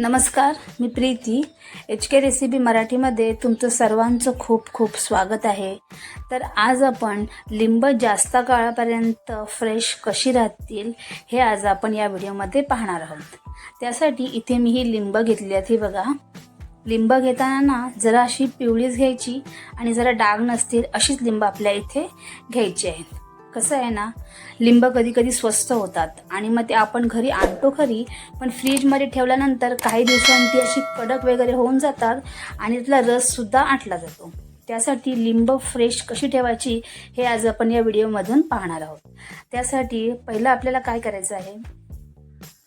नमस्कार मी Preeti. H K recipe मराठीमध्ये तुमचं सर्वांचं खूप खूप स्वागत आहे. तर आज आपण लिंब जास्त काळापर्यंत फ्रेश कशी राहतील हे आज आपण या व्हिडिओमध्ये पाहणार आहोत. त्यासाठी इथे मी ही लिंब घेतली आहेत ही बघा. लिंब घेताना ना जरा अशी पिवळीच घ्यायची आणि जरा डाग नसतील अशीच लिंब आपल्या इथे घ्यायची आहेत. कसं आहे ना लिंब कधी कधी स्वस्त होतात आणि मग ते आपण घरी आणतो खरी पण फ्रीजमध्ये ठेवल्यानंतर काही दिवसांनी ती अशी कडक वगैरे होऊन जातात आणि त्यातला रससुद्धा आटला जातो. त्यासाठी लिंब फ्रेश कशी ठेवायची हे आज आपण या व्हिडिओमधून पाहणार आहोत. त्यासाठी पहिलं आपल्याला काय करायचं आहे?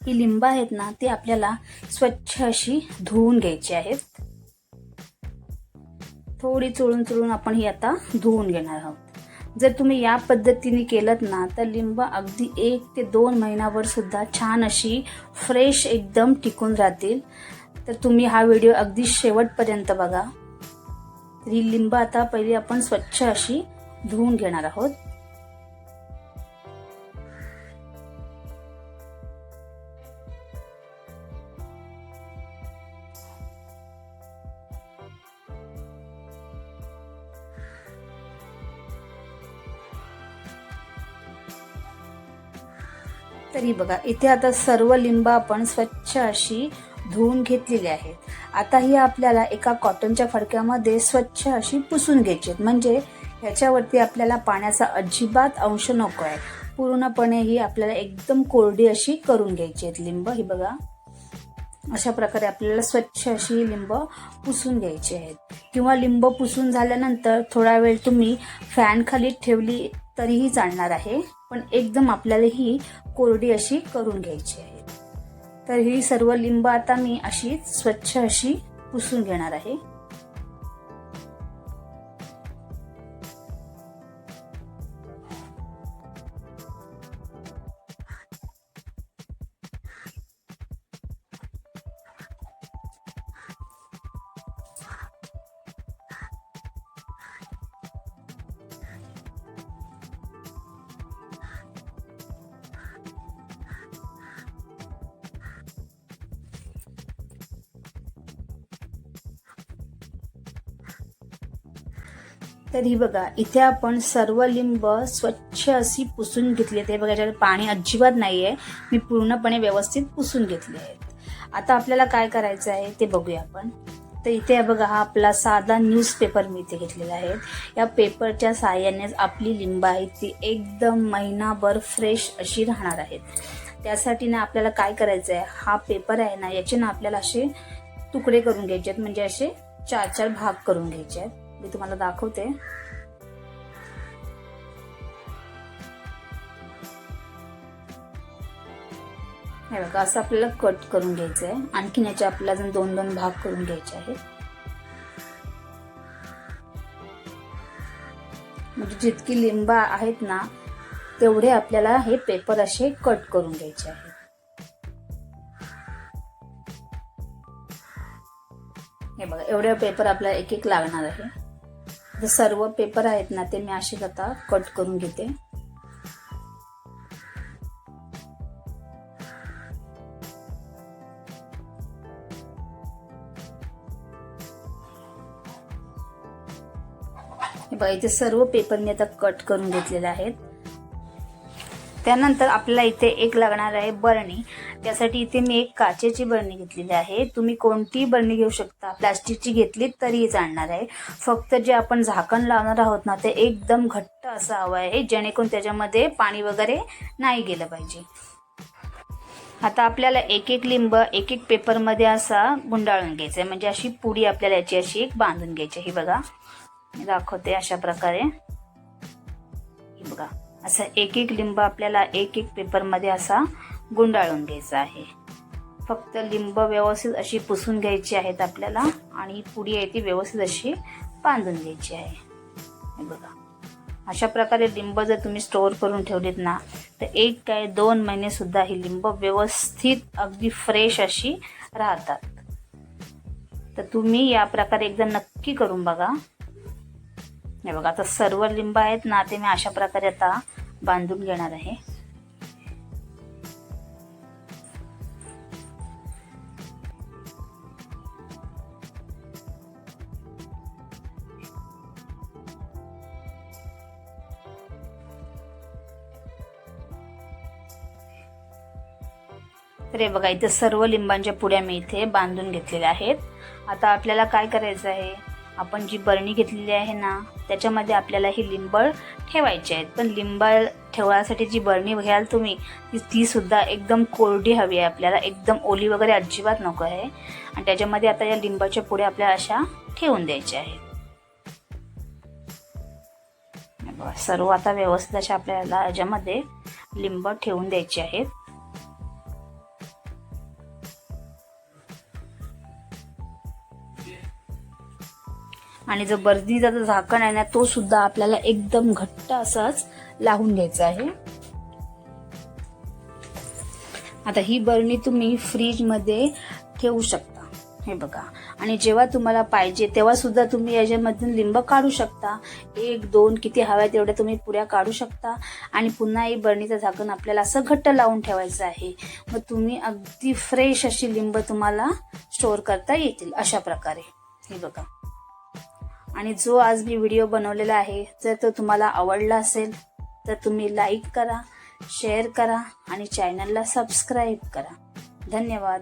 ही लिंब आहेत ना ती आपल्याला स्वच्छ अशी धुवून घ्यायची आहेत. थोडी चोळून चोळून आपण ही आता धुवून घेणार आहोत. जर तुम्ही या पद्धतीने केलं ना तर लिंब अगदी एक ते दोन महिन्यावर सुद्धा छान अशी फ्रेश एकदम टिकून राहतील. तर तुम्ही हा व्हिडिओ अगदी शेवटपर्यंत बघा. तर ही लिंब आता पहिली आपण स्वच्छ अशी धुवून घेणार आहोत. तरी बघा इथे आता सर्व लिंब आपण स्वच्छ अशी धुवून घेतलेली आहेत. आता ही आपल्याला एका कॉटनच्या फडक्यामध्ये स्वच्छ अशी पुसून घ्यायची आहेत. म्हणजे ह्याच्यावरती आपल्याला पाण्याचा अजिबात अंश नको आहे. पूर्णपणे ही आपल्याला एकदम कोरडी अशी करून घ्यायची आहेत लिंब. ही बघा अशा प्रकारे आपल्याला स्वच्छ अशी लिंब पुसून घ्यायची आहेत. किंवा लिंब पुसून झाल्यानंतर थोडा वेळ तुम्ही फॅन खाली ठेवली तरीही चालणार आहे. पण एकदम आपल्याला ही कोरडी अशी करून घ्यायची आहे. तर ही सर्व लिंब आता मी अशी स्वच्छ अशी पुसून घेणार आहे. तर ही बघा इथे आपण सर्व लिंब स्वच्छ अशी पुसून घेतली आहे बघा याच्यात पाणी अजिबात नाहीये. मी पूर्णपणे व्यवस्थित पुसून घेतले आहेत. आता आपल्याला काय करायचं आहे ते बघूया आपण. तर इथे बघा हा आपला साधा न्यूजपेपर मी इथे घेतलेला आहे. या पेपरच्या साहाय्यानेच आपली लिंब आहे ती एकदम महिनाभर फ्रेश अशी राहणार आहेत त्यासाठी ना आपल्याला काय करायचं आहे हा पेपर आहे ना याचे ना आपल्याला असे तुकडे करून घ्यायचे आहेत. म्हणजे असे चार चार भाग करून घ्यायचे आहेत. मी तुम्हाला दाखवते. हे बघा असं आपल्याला कट करून घ्यायचं आहे आणखीन याचे आपल्याला अजून दोन दोन भाग करून घ्यायचे आहेत. म्हणजे जितकी लिंब आहेत ना तेवढे आपल्याला हे पेपर असे कट करून घ्यायचे आहेत. हे बघा एवढे पेपर आपल्याला एक एक लागणार आहे. जे सर्व पेपर आहेत ना ते मी अशीच आता कट करून घेते. बघा इथे सर्व पेपर मी आता कट करून घेतलेले आहेत. त्यानंतर आपल्याला इथे एक लागणार आहे बरणी. त्यासाठी इथे मी एक काचेची बरणी घेतलेली आहे. तुम्ही कोणतीही बरणी घेऊ शकता. प्लास्टिकची घेतली तरीही चालणार आहे. फक्त जे आपण झाकण लावणार आहोत ना ते एकदम घट्ट असं हवं आहे जेणेकरून त्याच्यामध्ये पाणी वगैरे नाही गेलं पाहिजे. आता आपल्याला एक एक लिंब एक एक पेपरमध्ये असा गुंडाळून घ्यायचा आहे. म्हणजे अशी पुडी आपल्याला याची अशी एक बांधून घ्यायची ही बघा. दाखवते अशा प्रकारे. ही बघा. असं एक एक लिंब आपल्याला एक एक पेपरमध्ये असा गुंडाळून घ्यायचा आहे. फक्त लिंब व्यवस्थित अशी पुसून घ्यायची आहेत आपल्याला आणि पुडी आहे ती व्यवस्थित अशी बांधून घ्यायची आहे. बघा. अशा प्रकारे लिंब जर तुम्ही स्टोअर करून ठेवलीत ना तर एक काय दोन महिनेसुद्धा ही लिंब व्यवस्थित अगदी फ्रेश अशी राहतात. तर तुम्ही या प्रकारे एकदा नक्की करून बघा. हे बघा आता सर्व लिंब आहेत ना ते मी अशा प्रकारे आता बांधून घेणार आहे. तर हे बघा इथे सर्व लिंबांच्या पुड्या मी इथे बांधून घेतलेल्या आहेत. आता आपल्याला काय करायचं आहे? आपण जी बरणी घेतलेली आहे ना त्याच्यामध्ये आपल्याला ही लिंबळ ठेवायची आहेत. पण लिंबळ ठेवण्यासाठी जी बरणी घ्याल तुम्ही ती सुद्धा एकदम कोरडी हवी आहे आपल्याला. एकदम ओली वगैरे अजिबात नको आहे. आणि त्याच्यामध्ये आता या लिंबाच्या पुढे आपल्याला अशा ठेवून द्यायच्या आहेत. सर्व आता व्यवस्थित अशा आपल्याला याच्यामध्ये लिंब ठेवून द्यायचे आहेत. आणि जो बर्दीचा जो झाकण आहे ना तो सुद्धा आपल्याला एकदम घट्ट असाच लावून घ्यायचा आहे. आता ही बरणी तुम्ही फ्रीजमध्ये ठेवू शकता. हे बघा. आणि जेव्हा तुम्हाला पाहिजे तेव्हा सुद्धा तुम्ही याच्यामधून लिंब काढू शकता. एक दोन किती हव्या तेवढ्या तुम्ही पुऱ्या काढू शकता. आणि पुन्हा ही बरणीचं झाकण आपल्याला असं घट्ट लावून ठेवायचं आहे. मग तुम्ही अगदी फ्रेश अशी लिंब तुम्हाला स्टोअर करता येतील अशा प्रकारे. हे बघा. आणि जो आज मी व्हिडिओ बनवलेला आहे जर तो तुम्हाला आवडला असेल तर तुम्ही लाईक करा शेअर करा आणि चॅनलला सबस्क्राईब करा. धन्यवाद.